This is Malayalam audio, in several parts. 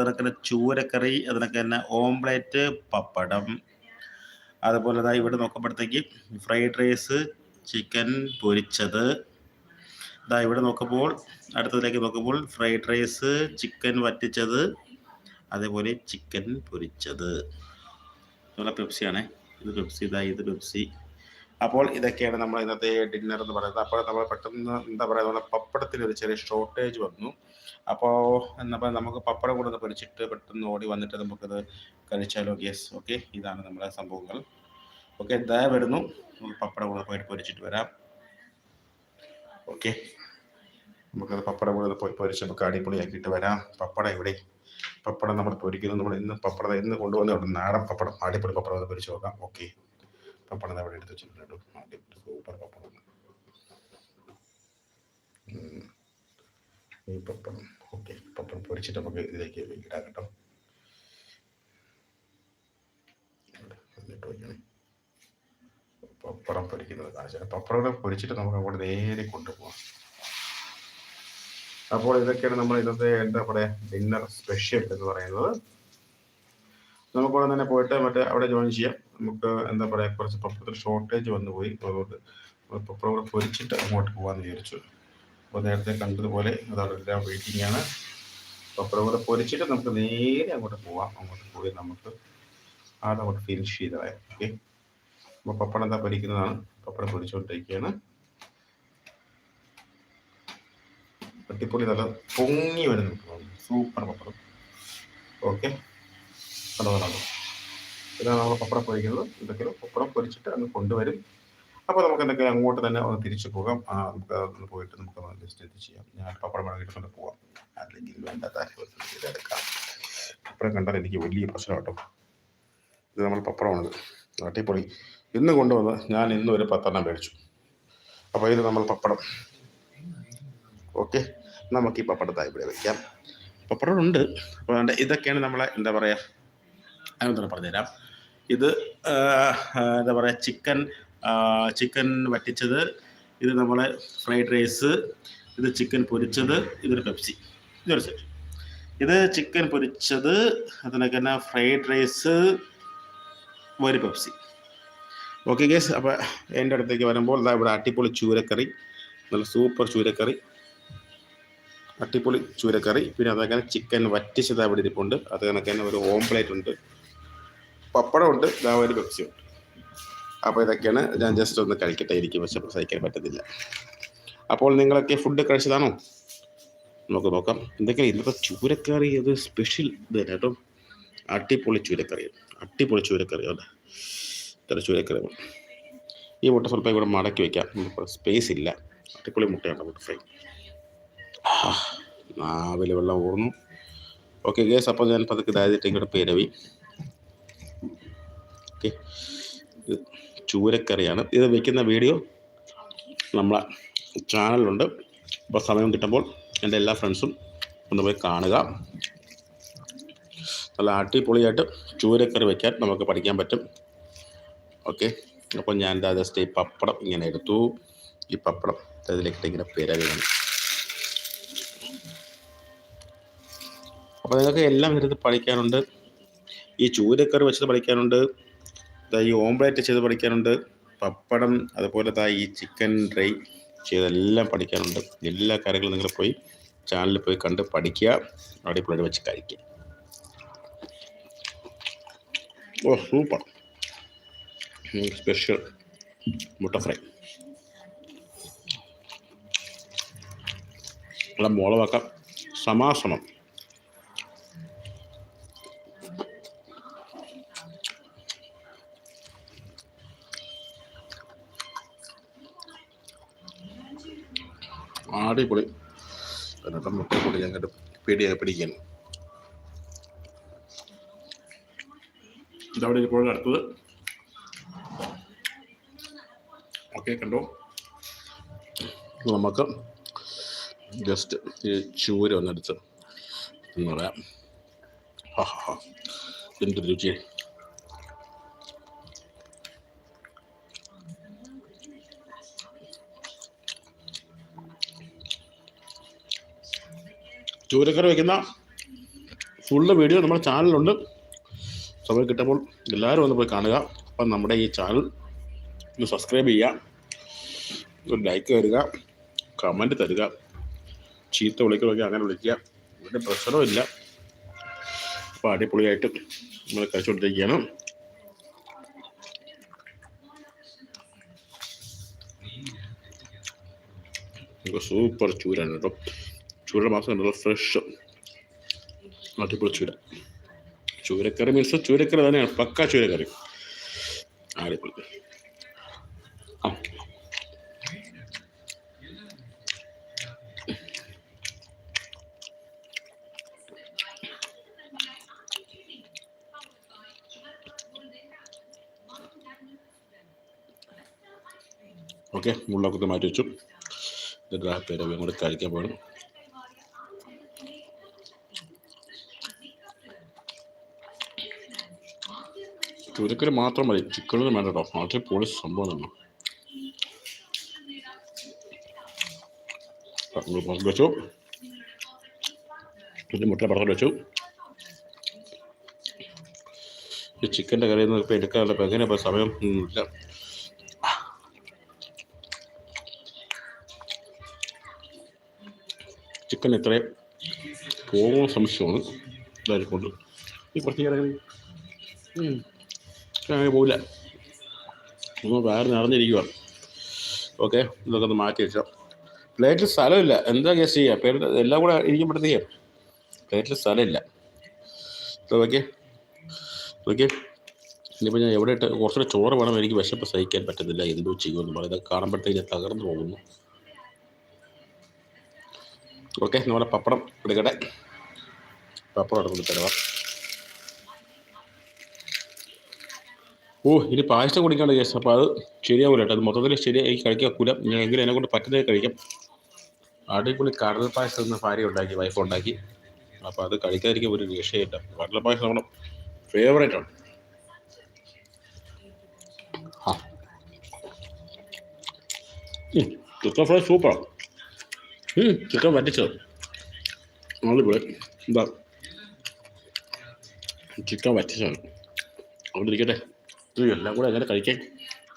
അതിനൊക്കെ ചൂരക്കറി അതിനൊക്കെ തന്നെ ഓംപ്ലേറ്റ് പപ്പടം. അതുപോലെ തന്നെ ഇവിടെ നോക്കുമ്പോഴത്തേക്ക് ഫ്രൈഡ് റൈസ് ചിക്കൻ പൊരിച്ചത്. ഇതാ ഇവിടെ നോക്കുമ്പോൾ അടുത്തതിലേക്ക് നോക്കുമ്പോൾ ഫ്രൈഡ് റൈസ് ചിക്കൻ വറ്റിച്ചത് അതേപോലെ ചിക്കൻ പൊരിച്ചത്. പെപ്സി പെപ്സിയാണേ. ഇത് പെപ്സി ഇതാ ഇത് പെപ്സി. അപ്പോൾ ഇതൊക്കെയാണ് നമ്മൾ ഇന്നത്തെ ഡിന്നർ എന്ന് പറയുന്നത്. അപ്പോൾ നമ്മൾ പെട്ടെന്ന് എന്താ പറയുക നമ്മുടെ പപ്പടത്തിന് ഒരു ചെറിയ ഷോർട്ടേജ് വന്നു. അപ്പോൾ എന്നപ്പോൾ നമുക്ക് പപ്പടം കൂടെ പൊരിച്ചിട്ട് പെട്ടെന്ന് ഓടി വന്നിട്ട് നമുക്കത് കഴിച്ചാലോ? യെസ് ഓക്കെ ഇതാണ് നമ്മുടെ സംഭവങ്ങൾ. ഓക്കെ ദയ വരുന്നു. പപ്പടം കൂടെ പോയിട്ട് പൊരിച്ചിട്ട് വരാം. ഓക്കെ നമുക്കത് പപ്പടം കൂടെ പോയി പൊരിച്ച് നമുക്ക് അടിപൊളിയാക്കിയിട്ട് വരാം. പപ്പടം ഇവിടെ പപ്പടം നമ്മൾ പൊരിക്കുന്നു. നമ്മൾ ഇന്ന് പപ്പടം ഇന്ന് കൊണ്ടുവന്ന നാടൻ പപ്പടം. അടിപൊളി പപ്പടം പൊരിച്ച് നോക്കാം. ഓക്കെ പപ്പടം അവിടെ എടുത്ത് വെച്ചിട്ടുണ്ട്. അടിപൊളി സൂപ്പർ പപ്പടം ഈ പപ്പടം. ഓക്കെ പപ്പടം പൊരിച്ചിട്ട് നമുക്ക് ഇതിലേക്ക് ഇടാം കേട്ടോ. പപ്പടം പൊരിക്കുന്നത് കാണിച്ചാൽ പപ്പടം പൊരിച്ചിട്ട് നമുക്ക് അങ്ങോട്ട് നേരെ കൊണ്ടുപോകാം അപ്പോൾ ഇതൊക്കെയാണ് നമ്മൾ ഇന്നത്തെ എന്താ പറയുക ഡിന്നർ സ്പെഷ്യൽ എന്ന് പറയുന്നത്. നമുക്കിവിടെ തന്നെ പോയിട്ട് മറ്റേ അവിടെ ജോയിൻ ചെയ്യാം. നമുക്ക് എന്താ പറയാ കുറച്ച് പപ്പടത്തിൽ ഷോർട്ടേജ് വന്നു പോയി അതുകൊണ്ട് പപ്പടം കൂടെ പൊരിച്ചിട്ട് അങ്ങോട്ട് പോകാമെന്ന് വിചാരിച്ചു. അപ്പോൾ നേരത്തെ കണ്ടതുപോലെ അതവിടെ എല്ലാം വെയിറ്റിംഗ് ആണ്. പപ്പടം കൂടെ പൊരിച്ചിട്ട് നമുക്ക് നേരെ അങ്ങോട്ട് പോവാം. അങ്ങോട്ട് പോയി നമുക്ക് ആടെ അങ്ങോട്ട് ഫിനിഷ് ചെയ്തതായി ഓക്കെ അപ്പോൾ പപ്പടം എന്താ പൊരിക്കുന്നതാണ്? പപ്പടം പൊരിച്ചുകൊണ്ടിരിക്കുകയാണ് അടിപൊളി നല്ല പൊങ്ങി വരുന്നു സൂപ്പർ പപ്പടം. ഓക്കെ കണ്ടതാണ് ഇതാണ് നമ്മൾ പപ്പടം പൊരിക്കുന്നത്. എന്തെങ്കിലും പപ്പടം പൊരിച്ചിട്ട് അങ്ങ് കൊണ്ടുവരും. അപ്പോൾ നമുക്ക് എന്തൊക്കെ അങ്ങോട്ട് തന്നെ ഒന്ന് തിരിച്ചു പോകാം. നമുക്ക് അതൊന്ന് പോയിട്ട് നമുക്ക് ലിസ്റ്റ് ഇത് ചെയ്യാം. ഞാൻ പപ്പടം വേണമെങ്കിൽ പോവാം. അല്ലെങ്കിൽ വേണ്ടാത്ത എടുക്കാം. പപ്പടം കണ്ടാൽ എനിക്ക് വലിയ പ്രശ്നം കേട്ടോ. ഇത് നമ്മൾ പപ്പടമാണിത് നാട്ടിപ്പൊളി ഇന്ന് കൊണ്ടുവന്ന് ഞാൻ ഇന്ന് ഒരു പത്തെണ്ണം മേടിച്ചു. അപ്പോൾ ഇത് നമ്മൾ പപ്പടം. ഓക്കെ. നമുക്ക് ഈ പപ്പടത്തായി ഇവിടെ വയ്ക്കാം പപ്പടം ഉണ്ട്. അപ്പോൾ ഇതൊക്കെയാണ് നമ്മളെ എന്താ പറയുക അതൊന്ന് പറഞ്ഞുതരാം. ഇത് എന്താ പറയുക ചിക്കൻ ചിക്കൻ വറ്റിച്ചത് ഇത് നമ്മളെ ഫ്രൈഡ് റൈസ് ഇത് ചിക്കൻ പൊരിച്ചത് ഇതൊരു പെപ്സി ഇതൊരു സെറ്റ് ഇത് ചിക്കൻ പൊരിച്ചത് അതിനൊക്കെ തന്നെ ഫ്രൈഡ് റൈസ് ഒരു പെപ്സി ഓക്കെ ഗേസ് അപ്പോൾ എന്റെ അടുത്തേക്ക് വരുമ്പോൾ ഇതാ ഇവിടെ അട്ടിപ്പൊളി ചൂരക്കറി. നല്ല സൂപ്പർ ചൂരക്കറി. അട്ടിപ്പൊളി ചൂരക്കറി. പിന്നെ അതൊക്കെ ചിക്കൻ വറ്റിച്ചത് അവിടെ ഇരിപ്പുണ്ട്. അത് കണക്ക് തന്നെ ഒരു ഓംപ്ലേറ്റ് ഉണ്ട്. പപ്പടം ഉണ്ട് പെപ്സിയുണ്ട്. അപ്പോൾ ഇതൊക്കെയാണ് ഞാൻ ജസ്റ്റ് ഒന്ന് കഴിക്കട്ടെ എനിക്ക് പക്ഷെ സഹിക്കാൻ പറ്റത്തില്ല. അപ്പോൾ നിങ്ങളൊക്കെ ഫുഡ് കഴിച്ചതാണോ? നമുക്ക് നോക്കാം. എന്തൊക്കെയാണ് ഇന്നത്തെ ചൂരക്കറി അത് സ്പെഷ്യൽ ഇതല്ല കേട്ടോ? അട്ടിപ്പൊളി ചൂരക്കറി. അട്ടിപ്പൊളി ചൂരക്കറി ഉണ്ട് ഇത്ര ചൂരക്കറി. ഈ മുട്ട സ്വല്പം കൂടെ മടക്കി വയ്ക്കാം സ്പേസ് ഇല്ല. അട്ടിപ്പൊളി മുട്ടയാണ് മുട്ട ഫ്രൈ. നാവിൽ വെള്ളം ഊർന്നു. ഓക്കെ ഗേസ് അപ്പോൾ ഞാൻ പതുക്കെ ഇങ്ങോട്ട് പേരവി. ഓക്കെ. ചൂരക്കറിയാണ്. ഇത് വെക്കുന്ന വീഡിയോ നമ്മളെ ചാനലിലുണ്ട്. അപ്പോൾ സമയം കിട്ടുമ്പോൾ എന്റെ എല്ലാ ഫ്രണ്ട്സും ഒന്ന് പോയി കാണുക. നല്ല അടിപൊളിയായിട്ട് ചൂരക്കറി വയ്ക്കാൻ നമുക്ക് പഠിക്കാൻ പറ്റും. ഓക്കെ. അപ്പോൾ ഞാൻ എന്താ ജസ്റ്റ് ഈ പപ്പടം ഇങ്ങനെ എടുത്തു. ഈ പപ്പടം അതിലേക്കിട്ട് ഇങ്ങനെ പേരവിയാണ് അപ്പോൾ നിങ്ങൾക്ക് എല്ലാം ഇരുന്ന് പഠിക്കാനുണ്ട്. ഈ ചൂരക്കറി വെച്ചത് പഠിക്കാനുണ്ട്. ഈ ഓംപ്ലേറ്റ് ചെയ്ത് പഠിക്കാനുണ്ട്. പപ്പടം അതുപോലെ താ ഈ ചിക്കൻ ഡ്രൈ ചെയ്തെല്ലാം പഠിക്കാനുണ്ട്. എല്ലാ കാര്യങ്ങളും നിങ്ങൾ പോയി ചാനലിൽ പോയി കണ്ട് പഠിക്കുക. അടിപൊളിയായിട്ട് വെച്ച് കഴിക്കുക. ഓ സൂപ്പർ സ്പെഷ്യൽ മുട്ട ഫ്രൈ. നല്ല മോളവാക്കാം സമാസമം. അടിപൊളി എന്നിട്ട് മുട്ട പൊടി ഞങ്ങൾക്ക് പേടിയായി പിടിക്കാൻ. ഇതവിടെ ഇപ്പോൾ അടുത്തത്. ഓക്കെ കണ്ടോ? നമുക്ക് ജസ്റ്റ് ഈ ചൂര ഒന്നെടുത്ത് എന്ന് പറയാം. എന്ത് ഹാ ചൂരക്കറി വയ്ക്കുന്ന ഫുള്ള് വീഡിയോ നമ്മുടെ ചാനലിലുണ്ട് സമയം കിട്ടുമ്പോൾ എല്ലാവരും ഒന്ന് പോയി കാണുക. അപ്പം നമ്മുടെ ഈ ചാനൽ ഒന്ന് സബ്സ്ക്രൈബ് ചെയ്യുക. ഒരു ലൈക്ക് തരിക. കമന്റ് തരിക. ചീത്ത വിളിക്കണമെങ്കിൽ അങ്ങനെ വിളിക്കുക. ഒരു പ്രശ്നവും ഇല്ല. അപ്പോൾ അടിപൊളിയായിട്ട് നമ്മൾ കഴിച്ചുകൊണ്ടിരിക്കുകയാണ്. സൂപ്പർ ചൂരാണ് കേട്ടോ. ചൂരയുടെ മാസം നല്ല ഫ്രഷ് അടിപൊളി ചൂര. ചൂരക്കറി മീൻസ് ചൂരക്കറി തന്നെയാണ്. പക്ക ചൂരക്കറി. അടിപൊളി. ആ ഓക്കെ മുള്ളൊക്കെ മാറ്റി വെച്ചു. ഇത് പേര് കൂടെ കഴിക്കാൻ പോകണം ചുരുക്കൽ മാത്രം മതി. ചിക്കനും വേണ്ട കേട്ടോ വളരെ പൊളി സംഭവം തന്നെ. വെച്ചു. പിന്നെ മുട്ട പടത്തിൽ വെച്ചു. ഈ ചിക്കന്റെ കറി നിന്ന് ഇപ്പോൾ എടുക്കാനുള്ള ഇപ്പം എങ്ങനെയാണ് ഇപ്പോൾ സമയം? ഇല്ല. ചിക്കൻ ഇത്രയും പോകുന്ന സംശയമാണ് ഇതായിരിക്കൊണ്ട് ഈ കുറച്ച് ഇറങ്ങി അങ്ങനെ പോവില്ല. നിങ്ങൾ വയറ് നിറഞ്ഞിരിക്കുവാണ് ഓക്കെ ഇതൊക്കെ ഒന്ന് മാറ്റി വെച്ചോ. പ്ലേറ്റിൽ സ്ഥലമില്ല. എന്താ ഗസ് ചെയ്യുക പ്ലേറ്റ് എല്ലാം കൂടെ ഇരിക്കുമ്പോഴത്തേക്ക് പ്ലേറ്റിൽ സ്ഥലമില്ല. ഓക്കെ ഓക്കെ ഇനിയിപ്പോൾ ഞാൻ എവിടെ ഇട്ട് കുറച്ചുകൂടെ ചോറ് വേണം എനിക്ക് വിശപ്പ് സഹിക്കാൻ പറ്റുന്നില്ല. എന്തോ ചെയ്യുമെന്ന് പറയുന്നത് കാണുമ്പോഴത്തേക്ക് തകർന്നു പോകുന്നു. ഓക്കെ നമ്മുടെ പപ്പടം എടുക്കട്ടെ. പപ്പടം എടുക്കുന്നു തരവാ ഓ ഇനി പായസം കുടിക്കാണ്ട് കേസ് അപ്പോൾ അത് ശരിയാവില്ല അത് മൊത്തത്തിൽ ശരിയായി കഴിക്കാക്കൂല. ഞാൻ എങ്കിലും എന്നെ കൊണ്ട് പറ്റുന്നത് കഴിക്കാം. അടിപൊളി കടൽ പായസം എന്ന ഭാര്യ ഉണ്ടാക്കി വൈഫ് ഉണ്ടാക്കി. അപ്പോൾ അത് കഴിക്കാതിരിക്കാൻ ഒരു രക്ഷയില്ല കടൽ പായസം നമ്മുടെ ഫേവറേറ്റ് ആണ്. ചിക്കൻ ഫ്രൈ സൂപ്പറാണ് ചിക്കൻ വറ്റിച്ചത് അടിപൊളി. എന്താ ചിക്കൻ വറ്റിച്ചതാണ്. അവിടെ ഇരിക്കട്ടെ. എല്ലാം കൂടെ അങ്ങനെ കഴിക്കാൻ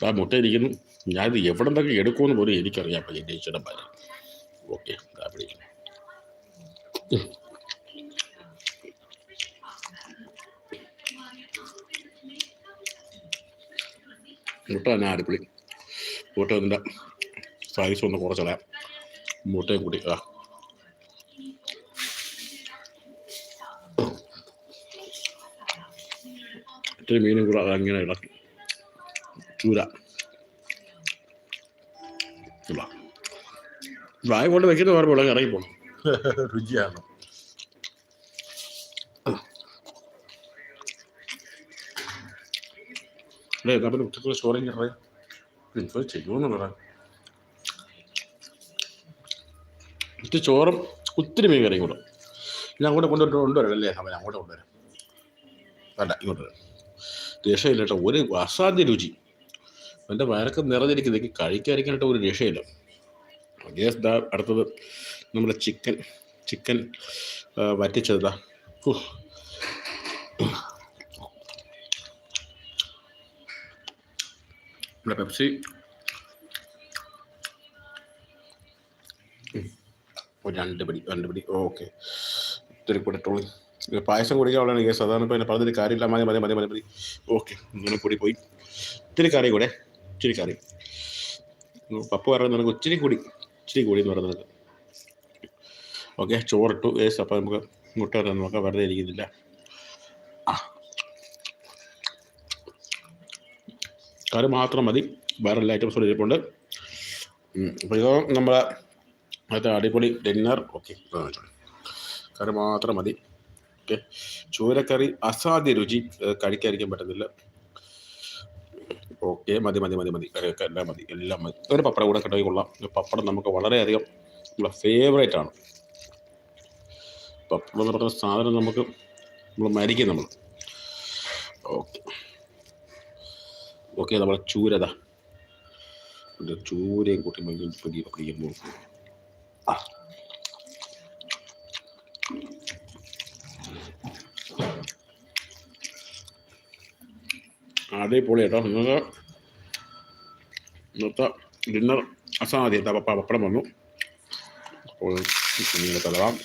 ആ മുട്ട ഇരിക്കുന്നു ഞാനിത് എവിടെ നിന്നൊക്കെ എടുക്കുമെന്ന് പോലും എനിക്കറിയാം അപ്പം എന്റെ ഭാര്യ ഓക്കെ ഇതാ മുട്ട തന്നെ അടിപൊളി. മുട്ട അതിന്റെ സൈസ് ഒന്ന് കുറച്ചളയാം മുട്ടയും കൂടി ആ ഇത്തിരി മീനും കൂടെ അതങ്ങനെ ഇളക്കി ചൂര. വായ കൊണ്ട് വെക്കുന്ന പറയുമ്പോൾ ഇളകി ഇറങ്ങിപ്പോണം രുചിയാണ് അല്ലേ എന്നാ പിന്നെ ഉച്ചക്കുള്ള ചോറിങ് പറയാം ചെയ്യുമെന്ന് പറയാം ചോറും ഒത്തിരി മീൻ കറിയും കൂടെ ഞാൻ അങ്ങോട്ട് കൊണ്ടുവരും കൊണ്ടുവരാം അല്ലേ അവൻ അങ്ങോട്ട് കൊണ്ടുവരാം വേണ്ട ഇങ്ങോട്ട് വരാം രക്ഷയില്ല കേട്ടോ. ഒരു അസാധ്യ രുചി. എന്റെ വയറൊക്കെ നിറഞ്ഞിരിക്കുന്നത് എനിക്ക് കഴിക്കാതിരിക്കാനായിട്ട് ഒരു രക്ഷയില്ല. ഗ്യാസ് ദാ അടുത്തത് നമ്മുടെ ചിക്കൻ. ചിക്കൻ വറ്റിച്ചതാ നമ്മുടെ പെപ്സി. രണ്ട് പിടി രണ്ട് പിടി. ഓക്കെ. ഇത്തിരി കൂടെ ഇത് പായസം കുടിക്കാനുള്ളതാണ് കേസ് അതാണ് എന്നെ പറഞ്ഞൊരു കാര്യമില്ല. മതി മതി മതി മതി. മതി ഓക്കെ ഇങ്ങനെ കൂടി പോയി. ഇത്തിരി കറി കൂടെ. ഇച്ചിരി കറി. പപ്പ പറയുന്നത് നമുക്ക് ഇച്ചിരി കൂടി. ഇച്ചിരി കൂടി എന്ന് പറയുന്നത് ഓക്കെ ചോറിട്ടു. കേസ് അപ്പോൾ നമുക്ക് മുട്ട വരാൻ നോക്കാം വെറുതെ ഇരിക്കുന്നില്ല. കറി മാത്രം മതി. വേറെ എല്ലാ ഐറ്റംസ് കൂടി ഇരിപ്പുണ്ട് അപ്പോൾ ഇതോ നമ്മളെ അടിപൊളി ഡിന്നർ ഓക്കെ കറി മാത്രം മതി. ഓക്കെ ചൂരക്കറി അസാധ്യ രുചി കഴിക്കാതിരിക്കാൻ പറ്റുന്നില്ല. ഓക്കെ മതി മതി മതി മതി. എല്ലാം മതി എല്ലാം മതി. ഒരു പപ്പടം കൂടെ കിട്ടുമെങ്കിൽ കൊള്ളാം. പപ്പടം നമുക്ക് വളരെയധികം നമ്മളെ ഫേവറേറ്റ് ആണ്. പപ്പടം എന്ന് പറയുന്ന സാധനം നമുക്ക് നമ്മൾ മരിക്കും നമ്മൾ ഓക്കെ. ഓക്കെ നമ്മളെ ചൂരത ചൂരയും കൂട്ടി പിടിക്കുമ്പോൾ ആ. അതേപോലെ കേട്ടോ നിങ്ങൾക്ക് ഇന്നത്തെ ഡിന്നർ അസാധ്യത പപ്പ പപ്പടം വന്നു അപ്പോൾ നിങ്ങൾ തലവാം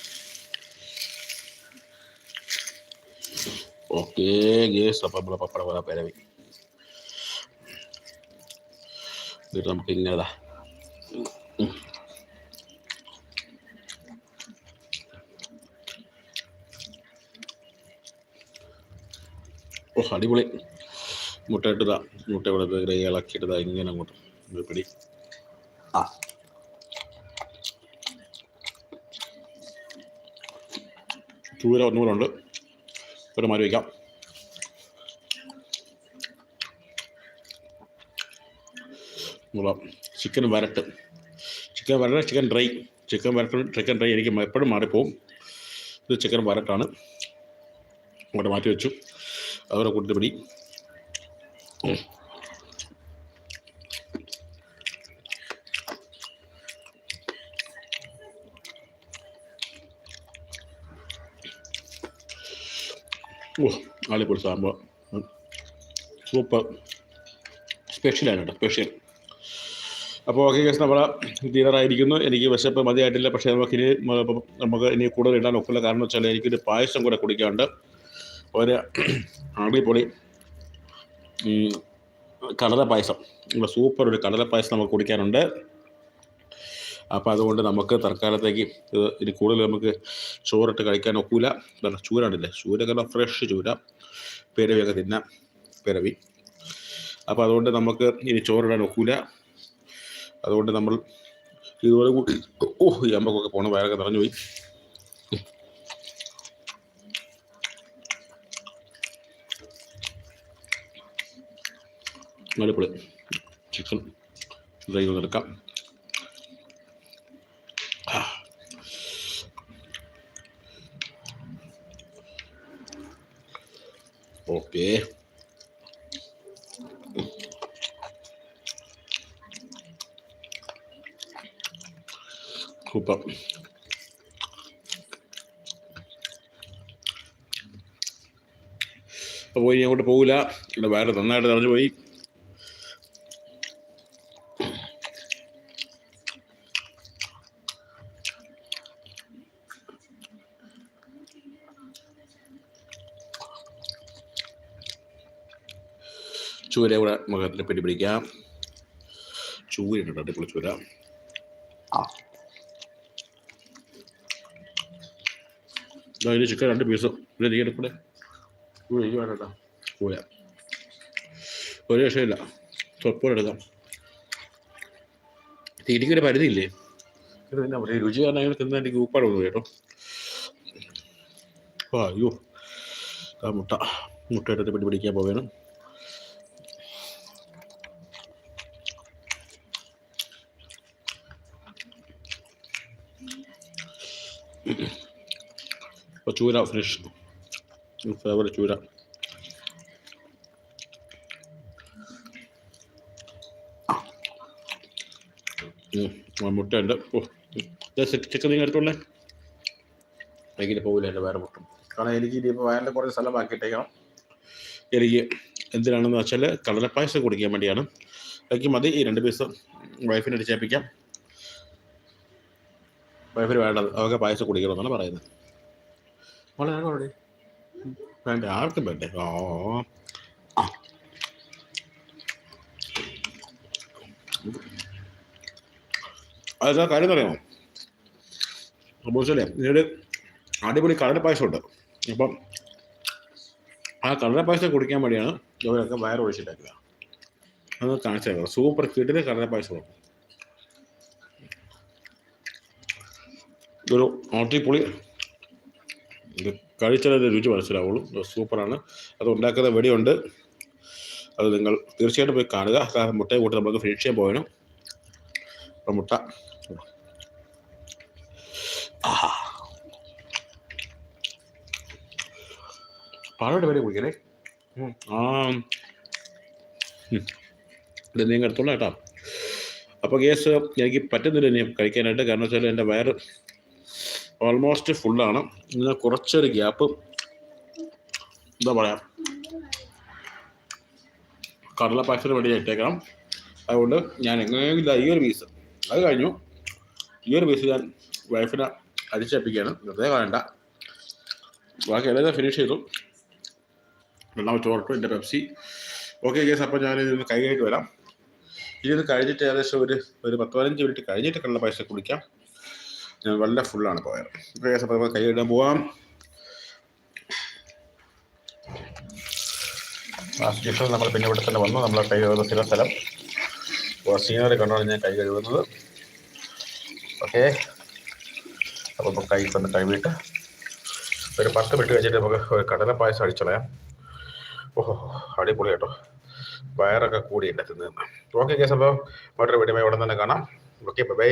ഓക്കെ ഗേസ് അപ്പം നമ്മളെ പപ്പടം പോലെ പരവി എന്നിട്ട് നമുക്ക് ഇങ്ങനെതാ ഓ അടിപൊളി മുട്ട ഇട്ടതാ മുട്ട ഇവിടെ ഗ്രേ ഇളക്കിയിട്ടതാ. ഇങ്ങനെ അങ്ങോട്ട് ഇത് പിടി. ആ. ചൂര ഒന്നുകൂടെ ഉണ്ട്. ഒരു മാറി വയ്ക്കാം. ചിക്കൻ വരട്ട്. ചിക്കൻ വരട്ട് ചിക്കൻ ഡ്രൈ. ചിക്കൻ വരട്ട് ചിക്കൻ ഡ്രൈ എനിക്ക് എപ്പോഴും മാറിപ്പോവും. ഇത് ചിക്കൻ വരട്ടാണ്. അങ്ങോട്ട് മാറ്റി വെച്ചു. അവരെ കൂട്ടിട്ട് പിടി. ഓ ആലപ്പുഴ സാമ്പാർ. സൂപ്പർ. സ്പെഷ്യലാണ് കേട്ടോ സ്പെഷ്യൽ അപ്പോൾ ഓക്കെ കേസ് നമ്മളെ തീരാറായിരിക്കുന്നു എനിക്ക് വിശപ്പ് മതിയായിട്ടില്ല പക്ഷേ നമുക്കിനി നമുക്ക് ഇനി കൂടുതൽ ഇടാൻ ഒക്കില്ല. കാരണം വെച്ചാൽ എനിക്കൊരു പായസം കൂടെ കുടിക്കാണ്ട് ഒരു അടിപൊളി ഈ കടല പായസം. നമ്മുടെ സൂപ്പർ ഒരു കടല പായസം നമുക്ക് കുടിക്കാനുണ്ട്. അപ്പോൾ അതുകൊണ്ട് നമുക്ക് തൽക്കാലത്തേക്ക് ഇത് ഇനി കൂടുതൽ നമുക്ക് ചോറിട്ട് കഴിക്കാൻ ഒക്കൂല. എന്താണ് ചൂരാണില്ലേ ചൂരൊക്കെ ഫ്രഷ് ചൂര. പിരവിയൊക്കെ തിന്നാം പിരവി. അപ്പോൾ അതുകൊണ്ട് നമുക്ക് ഇനി ചോറിടാൻ ഒക്കൂല. അതുകൊണ്ട് നമ്മൾ ഇതുപോലെ കൂട്ടി ഓ ഈ അമ്മക്കൊക്കെ പോണ വയറൊക്കെ നിറഞ്ഞു പോയി അടിപൊളി ചിക്കൻ ഡ്രൈ എടുക്കാം. ഓക്കെ സൂപ്പർ അപ്പോൾ ഇനി അങ്ങോട്ട് പോകില്ല ഇവിടെ വയറ് നന്നായിട്ട് നിറഞ്ഞു പോയി. ചൂര കൂടെ മുഖത്തിൽ പെട്ടി പിടിക്കാം. ചൂര ഇട്ടിട്ട് അടിപൊളി ചൂര. ഇതാ ഇതിൽ ചിക്കൻ രണ്ട് പീസ് പിന്നെ നീ എടുക്കൂടെ വേണ്ട കൂയ ഒരു രക്ഷയില്ല തൊപ്പോടെ എടുക്കാം. തീറ്റിക്കൊരു പരിധിയില്ലേ ഇത് പറയുക രുചി കാരണം അങ്ങനെ തിന്നാൻ എനിക്ക് ഉപ്പാട് വന്നു കേട്ടോ. ആ അയ്യോ. ആ മുട്ട. മുട്ട എടുത്ത് പിടി പിടിക്കാൻ അപ്പോൾ ചൂര ഫ്രഷ് ഫേവറേറ്റ് ചൂര മുട്ടയുണ്ട് ഓ ചിക്കൻ നിങ്ങൾ എടുത്തോളേ എനിക്ക് പോകില്ല എന്റെ വേറെ മുട്ടും കാരണം എനിക്ക് ഇനിയിപ്പോൾ വയറിന്റെ കുറേ സ്ഥലം ബാക്കിയിട്ടേക്കണം എനിക്ക് എന്തിനാണെന്ന് വെച്ചാൽ കടലപ്പായസം കുടിക്കാൻ വേണ്ടിയാണ് എനിക്ക് മതി ഈ രണ്ട് പീസ് വൈഫിനെ അടിച്ചേപ്പിക്കാം വൈഫിന് വേണ്ടത് അവർക്ക് പായസം കുടിക്കണമെന്നാണ് പറയുന്നത്. മോളെ അവിടെ? വേണ്ട ആർക്കും വേണ്ടേ? ഓ. അതെന്താ കാര്യം അറിയാമോ? സംഭവിച്ചല്ലേ ഇതിനൊരു അടിപൊളി കടല പായസം ഉണ്ട് അപ്പം ആ കടല പായസം കുടിക്കാൻ വേണ്ടിയാണ് ഇവരൊക്കെ വയറൊഴിച്ചിട്ടാക്കുക അത് കാണിച്ചേക്കാം സൂപ്പർ കിട്ടിയ കടല പായസമാണ്. ഒരു അടിപൊളി ഇത് കഴിച്ചാലേ രുചി മനസ്സിലാവുള്ളൂ. സൂപ്പറാണ്. അത് ഉണ്ടാക്കുന്ന വെടിയുണ്ട്. അത് നിങ്ങൾ തീർച്ചയായിട്ടും പോയി കാണുക. കാരണം മുട്ടയെ കൂട്ടി നമുക്ക് ഫിനിഷ് ചെയ്യാൻ പോകണം. അപ്പം മുട്ട. പാലോട്ട് വരെ കുടിക്കണേ. ആ. ഇത് നിങ്ങൾ കേട്ടോ. അപ്പോൾ ഗ്യാസ് എനിക്ക് പറ്റുന്നില്ല ഇനി കഴിക്കാനായിട്ട്. കാരണം വെച്ചാൽ എന്റെ വയറ് ഓൾമോസ്റ്റ് ഫുള്ളാണ് ഇങ്ങനെ കുറച്ചൊരു ഗ്യാപ്പ്. എന്താ പറയാ? കടല പായസത്തിന് വേണ്ടി ഇട്ടേക്കണം അതുകൊണ്ട് ഞാൻ എങ്ങനെയെങ്കിലും ഈ ഒരു പീസ് അത് കഴിഞ്ഞു. ഈ ഒരു പീസ് ഞാൻ വൈഫിനെ അടിച്ചേപ്പിക്കുകയാണ് വെറുതെ വേണ്ട ബാക്കി എല്ലാം ഫിനിഷ് ചെയ്തു. രണ്ടാമത്തെ ചോറിട്ടു എന്റെ പെപ്സി ഓക്കെ കേസ് അപ്പോൾ ഞാൻ ഇതിന് കൈ വരാം. ഇതിന് കഴിഞ്ഞിട്ട് ഏകദേശം ഒരു ഒരു പത്ത് പതിനഞ്ച് മിനിറ്റ് കഴിഞ്ഞിട്ട് കള്ള പൈസ കുടിക്കാം. വളരെ ഫുള്ളാണ് ഓക്കെ കേസ് അപ്പോൾ നമുക്ക് കൈ ഇടാൻ പോവാം. നമ്മൾ പിന്നെ ഇവിടെ തന്നെ വന്നു. നമ്മൾ കൈ കഴുകുന്ന സ്ഥിര സ്ഥലം. സീനറി കണ്ടാണ് ഞാൻ കൈ കഴുകുന്നത്. ഓക്കെ അപ്പോൾ നമുക്ക് കൈ തന്നെ കഴുകിയിട്ട് ഒരു പത്ത് മിനിറ്റ് കഴിച്ചിട്ട് നമുക്ക് ഒരു കടല പായസം അടിച്ചളയാം ഓഹോ അടിപൊളി കേട്ടോ. വയറൊക്കെ കൂടിയുണ്ട് തിന്ന്. ഓക്കെ കേസ് അപ്പോൾ മറ്റൊരു വീഡിയോ ഉടൻ തന്നെ കാണാം. Okay bye